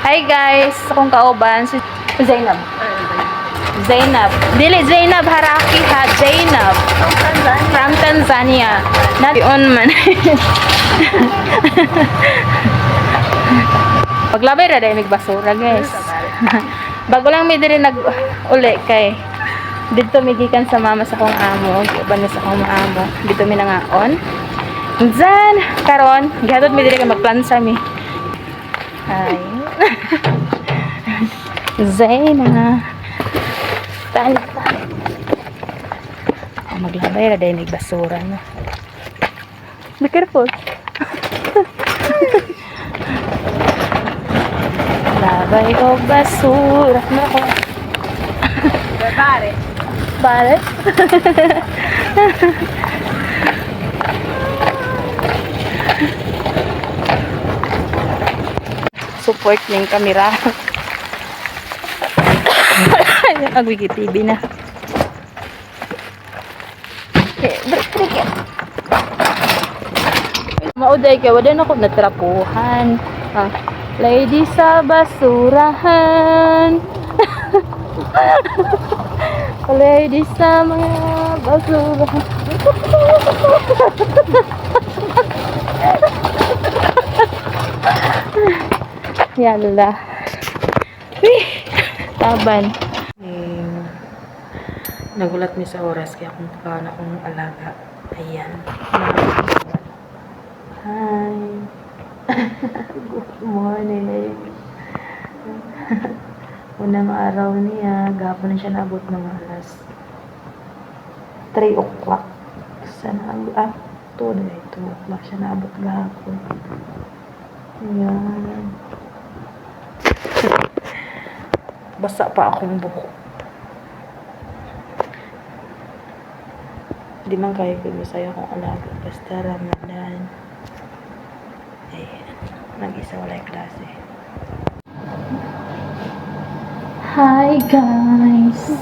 Hi guys, akong kauban si Zainab. Zainab. Dili Zainab Haraki ha, Zainab. From Tanzania. Not on man. Paglabay ra dahil basura guys. Bago lang may diri nag uli kay dito may gikan sa mama sa kong amo, uban sa kong amo. Dito mi nangaon. Zan, karon gihatod mi diri kay magplansa mi. Hi. Zaina. Tali tali. Oh, maglabay ra dahil may basura no. Be careful. Labay o basura. Nako. Pare. Pare? Support ng kamera. Agwigi TV na. Okay, break. Mauday kay wala na ko natrapuhan. Ah, lady sa basurahan. Lady sa mga basurahan. Yalla. Wih, taban. Eh, nagulat mi sa oras kaya kung paano akong alaga. Ayan. Hi. Good morning. Unang araw niya, gapon na siya naabot ng alas 3 o'clock. Sana ang ah, 2 na 2 o'clock siya naabot gahapon. Ayan. Basa pa akong buko. Di man kayo kung masaya akong alaga. Basta Ramadan. Ayan. Nag-isa wala yung klase. Hi guys!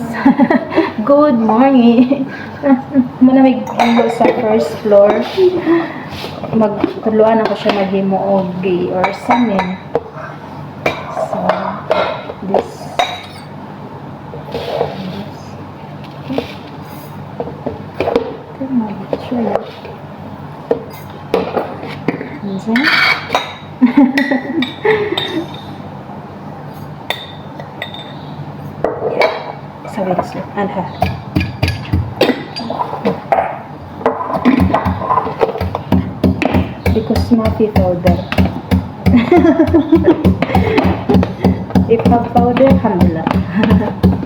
Good morning! Manamig ang sa first floor. Magtuluan ako siya maghimo og gay or samin. So, this. Yung mga picture. Minsan. Sabi na sila. Anha. Because Smarty powder. If have powder, alhamdulillah.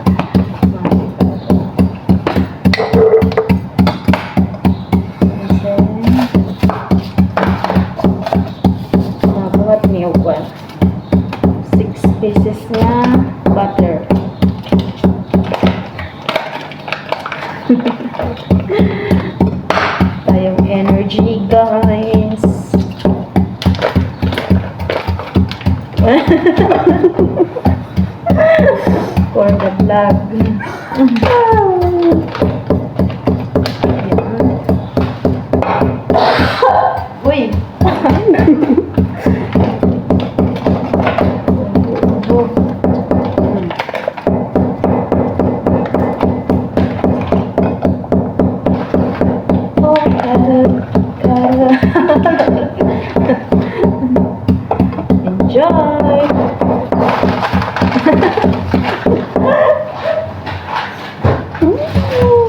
one. Six pieces niya butter. Tayong energy, guys. For the vlog. Woo!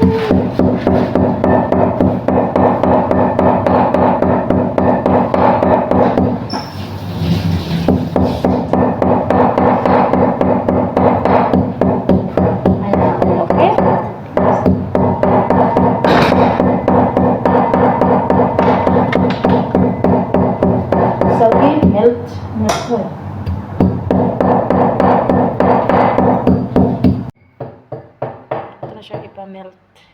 Ito na siya ipamelt.